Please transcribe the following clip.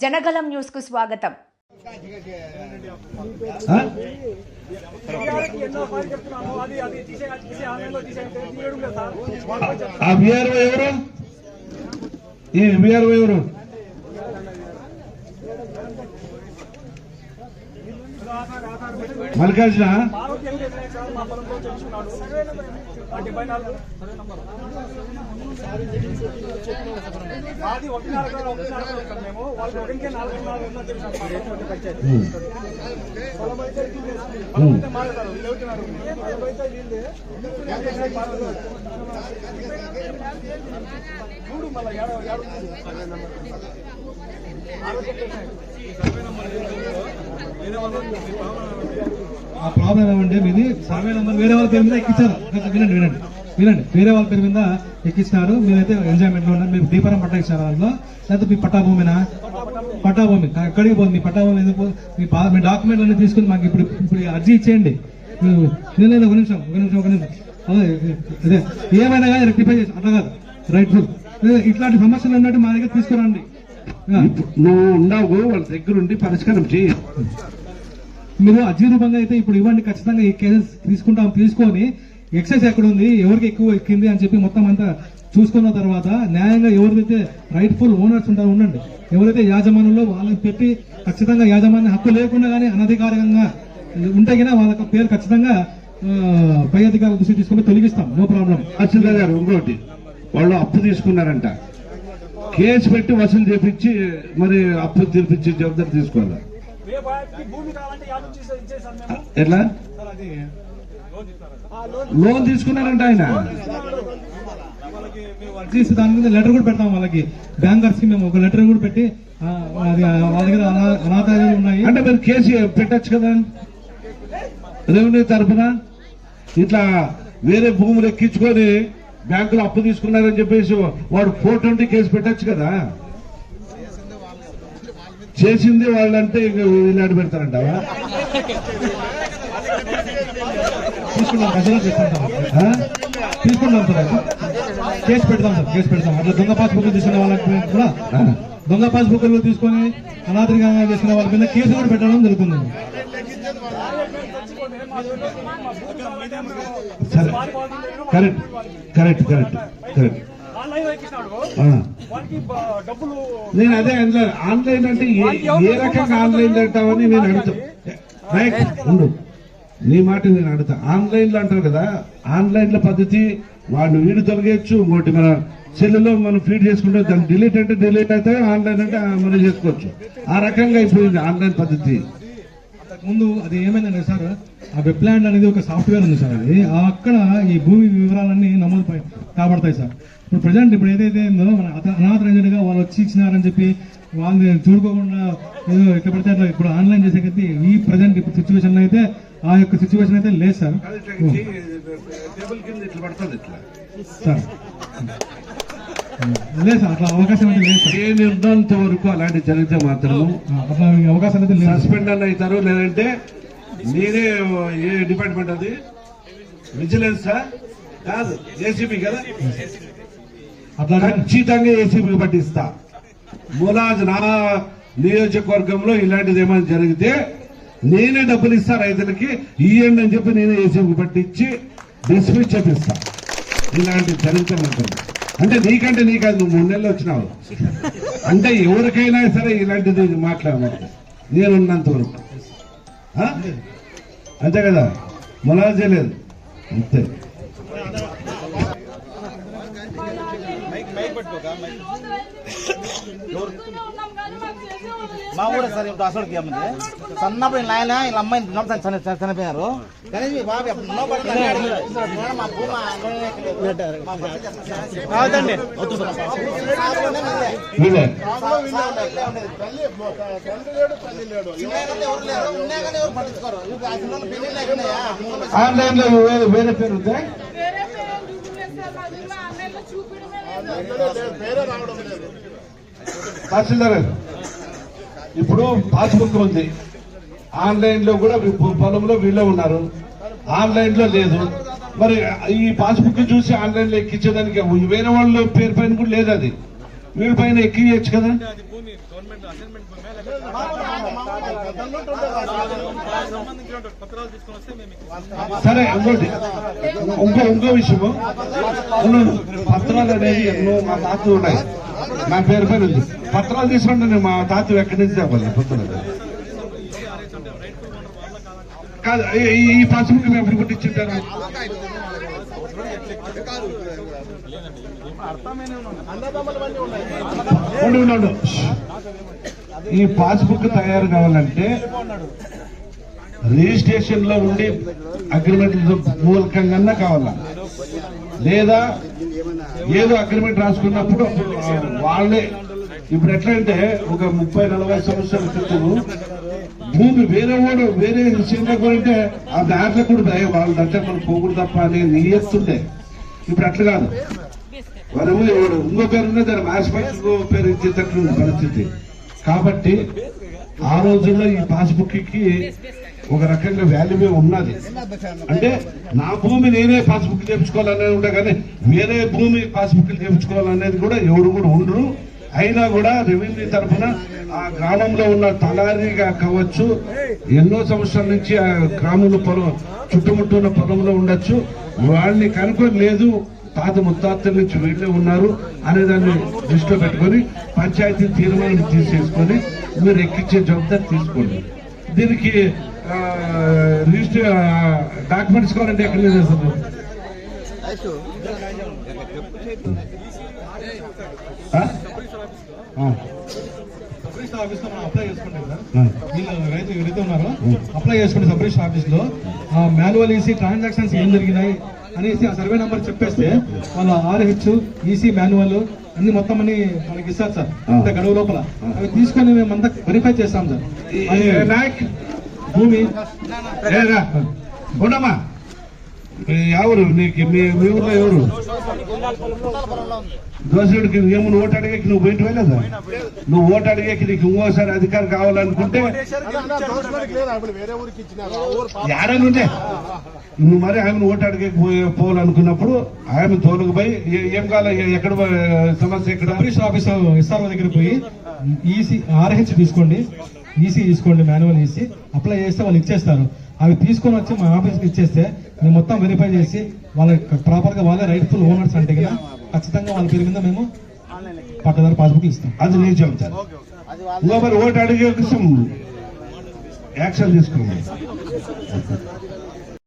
జనగలం న్యూస్కు స్వాగతం. ఎవరు? ఈ ఎవరు చెప్తున్నాను అది అది తీసే తీసే ఆన్లైన్లో తీసేయంటే తీయడం లేదు సార్ వాళ్ళు పోయి చెప్తారు. ఆ విఆర్ఓ ఎవరు ఈ విఆర్ఓ ఎవరు ఆధార్ ఆధార్ పెట్టి మల్లికార్జున? మా పొలంలో తెలుసుకున్నాడు ఆ నాలుగు అయితే చూడు మళ్ళీ ఆ ప్రాబ్లం ఏమంటే మీది సర్వే నెంబర్ వేరే వాళ్ళ పేరు మీద ఎక్కించారు వినండి వినండి. వినండి వేరే వాళ్ళ పేరు మీద ఎక్కించినారు మీరైతే ఎంజాయ్మెంట్లో ఉన్నారు మీరు దీపారం పట్టా ఇచ్చారు దాంట్లో లేకపోతే మీ పట్టాభూమినా? పట్టాభూమి. పట్టా భూమి ఎక్కడికి పోదు? మీ పట్టాభూమి ఎందుకు పో- మీ మీ డాక్యుమెంట్లు అన్ని తీసుకుని మాకు ఇప్పుడు ఇప్పుడు అర్జీ ఇచ్చేయండి. నేను ఒక నిమిషం ఒక నిమిషం ఒక నిమిషం. అదే ఏమైనా కానీ రెక్టిఫై చేసి అట్లా కాదు. రైట్ ఇట్లాంటి సమస్యలు ఉన్నట్టు మా దగ్గర తీసుకురండి. నువ్వు ఉన్నావు వాళ్ళ దగ్గర ఉండి పరిష్కారం చేయి. మీరు అర్జీ రూపంగా అయితే ఇప్పుడు ఇవ్వండి ఖచ్చితంగా ఈ కేసెస్ తీసుకుంటాం తీసుకొని ఎక్సెస్ ఎక్కడ ఉంది ఎవరికి ఎక్కువ ఎక్కింది అని చెప్పి మొత్తం అంతా చూసుకున్న తర్వాత న్యాయంగా ఎవరైతే రైట్ఫుల్ ఓనర్స్ ఉంటారో ఉండండి. ఎవరైతే యాజమాన్యంలో వాళ్ళని పెట్టి ఖచ్చితంగా యాజమాన్య హక్కు లేకుండా కానీ అనధికారికంగా ఉంటే కన్నా వాళ్ళ పేరు ఖచ్చితంగా పై అధికారుల దృష్టి తీసుకొని తొలగిస్తాం. No problem. తహసీల్దార్ గారు ఇంకోటి. వాళ్ళు అప్పు తీసుకున్నారంట. కేసు పెట్టి వసూలు చేపించి మరి అప్పు తీర్పించి జవాబాదారి తీసుకోవాలి? ఎట్లా? సార్ అది ఆ లోన్ తీసుకున్నారంట ఆయన. చేసి దాని మీద లెటర్ కూడా పెడతాం వాళ్ళకి. బ్యాంకర్స్కి మేము ఒక లెటర్ కూడా పెట్టి అది వాళ్ళ దగ్గర అనా- అనాథాలు ఉన్నాయి. అంటే మీరు కేసు పెట్టచ్చు కదా? రెవెన్యూ తరఫున ఇట్లా వేరే భూములు ఎక్కించుకొని బ్యాంకులో అప్పు తీసుకున్నారని చెప్పేసి వాడు ఫోర్ ట్వంటీ కేసు పెట్టచ్చు కదా. చేసింది వాళ్ళంటే ఇంక ఇలాంటి పెడతారంటావా? తీసుకుంటాం ప్రజలు తీసుకుంటాం తీసుకుంటాం సార్ కేసు పెడతాం సార్ కేసు పెడతాం అట్లా దొంగ పాస్బుక్లు తీసుకున్న వాళ్ళకి కూడా దొంగ పాస్బుక్లు తీసుకొని అనాథరికంగా చేసిన వాళ్ళ మీద కేసు కూడా పెట్టడం జరుగుతుంది. Correct correct correct correct. నేను అదే అందులో ఆన్లైన్ అంటే ఏ- ఏ రకంగా ఆన్లైన్ అంటావని నేను అడుగుతా. ఉండు. నీ మాట నేను అడుగుతా. ఆన్లైన్లో అంటారు కదా ఆన్లైన్ల పద్ధతి వాళ్ళు వీడు తొలగేయచ్చు ఇంకోటి మన సెల్లులో మనం ఫీడ్ చేసుకుంటే దాన్ని డిలీట్ అంటే డిలీట్ అయితే ఆన్లైన్ అంటే మనం చేసుకోవచ్చు. ఆ రకంగా అయిపోయింది ఆన్లైన్ పద్ధతి. ముందు అది ఏమైందంటే సార్ ఆ వెబ్ ల్యాండ్ అనేది ఒక సాఫ్ట్వేర్ ఉంది సార్ అది. అక్కడ ఈ భూమి వివరాలన్నీ నమోదు కాబడతాయి సార్. ఇప్పుడు ప్రజెంట్ ఇప్పుడు ఏదైతే ఉందో మన అత- అనాథరైజ్డ్గా వాళ్ళు వచ్చి ఇచ్చినారని చెప్పి వాళ్ళని చూడుకోకుండా ఏదో ఎక్కడ పడితే అట్లా ఇప్పుడు ఆన్లైన్ చేసే కొద్దీ ఈ ప్రజెంట్ ఇప్పుడు సిచ్యువేషన్ అయితే ఆ యొక్క సిచ్యువేషన్ అయితే లేదు సార్. సార్. అట్లా అవకాశం ఏ నిర్ణయంత వరకు అలాంటి జరిగితే మాత్రము? ఆ, అట్లా అవకాశం అయితే సస్పెండ్ అని అవుతారు లేదంటే నేనే ఏ డిపార్ట్మెంట్ అది? విజిలెన్సా కాదు ఏసీబీ కదా? అట్లా ఖచ్చితంగా ఏసీబీ పట్టిస్తా. ములాజ్ నా నియోజకవర్గంలో ఇలాంటిది ఏమైనా జరిగితే నేనే డబ్బులు ఇస్తా రైతులకి ఇయ్యండి అని చెప్పి నేనే ఏసీబీ పట్టించి డిస్మిస్ చేపిస్తా. ఇలాంటి జరిగితే మాత్రం అంటే నీకంటే నీకు అది నువ్వు మూడు నెలలు వచ్చినావు. అంటే ఎవరికైనా సరే ఇలాంటిది మాట్లాడమాట నేనున్నంత వరకు. అంతే కదా? ములాజే లేదు. అంతే. మా ఊరే సార్ ఇప్పుడు అసలుకి ఏమంది సన్నప్పుడు నాయన వీళ్ళ అమ్మాయిని చని- చనిపోయారు కానీ మీ బాబు కాదండి. వద్దు సార్. సాగులోనే మీదే. తహసీల్దార్ ఇప్పుడు పాస్బుక్ ఉంది. ఆన్లైన్లో కూడా పొలంలో వీళ్ళే ఉన్నారు. ఆన్లైన్లో లేదు. మరి ఈ పాస్బుక్ చూసి ఆన్లైన్లో ఎక్కించేదానికి వేరే వాళ్ళ పేరు పైన కూడా లేదు అది. మీరు పైన ఎక్కియచ్చు కదా. సరే ఇంకోటి. ఇంకో ఇంకో విషయము. పత్రాలు అనేది ఎన్నో మా తాత ఉన్నాయి. నా పేరు పైన ఉంది. పత్రాలు తీసుకుంటే నేను మా తాత ఎక్కడి నుంచి తేవాలి పత్రాలు కాదు ఈ- ఈ- ఈ మేము ఎప్పుడు పుట్టించుంటారు ఉండు, ఈ పాస్బుక్ తయారు కావాలంటే రిజిస్ట్రేషన్లో ఉండి అగ్రిమెంట్ మూలకంగా కావాలా? లేదా ఏదో అగ్రిమెంట్ రాసుకున్నప్పుడు వాళ్ళే ఇప్పుడు ఎట్లా అంటే ఒక ముప్పై నలభై సంవత్సరాల క్రితం భూమి వేరే వాడు వేరే విషయంలో కూడా ఆ దాంట్లో కూడా భయ వాళ్ళ దగ్గర మనం పోకూడదు తప్ప అని నియత్తుండే. ఇప్పుడు అట్లా కాదు. మనము ఎవడు ఇంకో పేరు ఉన్నది దాని మ్యాథమెటిక్స్ ఇంకో పేరు ఇచ్చేటట్లు పరిస్థితి. కాబట్టి ఆ రోజుల్లో ఈ పాస్బుక్కి ఒక రకంగా వాల్యూమే ఉన్నది. అంటే నా భూమి నేనే పాస్బుక్ చేయించుకోవాలనేది ఉండే కానీ వేరే భూమి పాస్బుక్ చేయించుకోవాలనేది కూడా ఎవరు కూడా ఉండరు. అయినా కూడా రెవెన్యూ తరఫున ఆ గ్రామంలో ఉన్న తలారిగా కావచ్చు ఎన్నో సంవత్సరాల నుంచి ఆ గ్రామంలో పొలం చుట్టుముట్టున్న పొలంలో ఉండొచ్చు. వాళ్ళని కనుక్కొని లేదు తాత ముత్తాతల నుంచి వీళ్ళే ఉన్నారు అనే దాన్ని దృష్టిలో పెట్టుకొని పంచాయతీ తీర్మానం తీసేసుకొని మీరు ఎక్కించే జవాబాదారి తీసుకోండి. దీనికి రిజిస్టర్ డాక్యుమెంట్స్ కావాలంటే ఎక్కడ చేస్తారు ఆఫీస్లో మనం అప్లై చేసుకుంటాం సార్ ఆ. వీళ్ళు రైతు ఎవరైతే ఉన్నారో అప్లై చేసుకుంటే సబ్ రిజిస్టర్ ఆఫీస్లో మాన్యువల్ ఈసీ ట్రాన్సాక్షన్స్ ఏం జరిగినాయి అనేసి ఆ సర్వే నెంబర్ చెప్పేస్తే వాళ్ళ ఆర్హెచ్ ఈసీ మాన్యువల్ అన్ని మొత్తం అన్ని మనకి ఇస్తారు సార్. ఇంత గడువు లోపల. అవి తీసుకొని మేము అంతా వెరిఫై చేస్తాం సార్. భూమి. ఉండమ్మా ఎవరు? నీకు మీ మీ ఊర్లో ఎవరు? దోషుడికి ఏమో ఓటు అడిగేకి నువ్వు బయట వెళ్ళదా నువ్వు ఓటు అడిగేకి నీకు ఇంకోసారి అధికారం కావాలనుకుంటే వేరే ఊరికి యాడనుండే నువ్వు మరి ఆమెను ఓటు అడిగేకి పోవాలనుకున్నప్పుడు ఆమె తోలుకు పోయి ఏం కావాలి? ఎక్కడ సమస్య ఎక్కడ? సబ్ ఆఫీస్ ఎస్ఆర్ఓ దగ్గర పోయి ఈసీ ఆర్హెచ్ తీసుకోండి. ఈసీ తీసుకోండి మాన్యువల్ ఈసీ అప్లై చేస్తే వాళ్ళు ఇచ్చేస్తారు. అవి తీసుకొని వచ్చి మా ఆఫీస్కి ఇచ్చేస్తే మేము మొత్తం వెరిఫై చేసి వాళ్ళ ప్రాపర్గా వాళ్ళే రైట్ఫుల్ ఓనర్స్ అంటే కదా ఖచ్చితంగా వాళ్ళ పేరు మీద మేము పట్టదారు పాస్బుక్ ఇస్తాం. అది నేను చెబుతాను ఓటు అడిగే కోసం యాక్షన్ తీసుకోండి.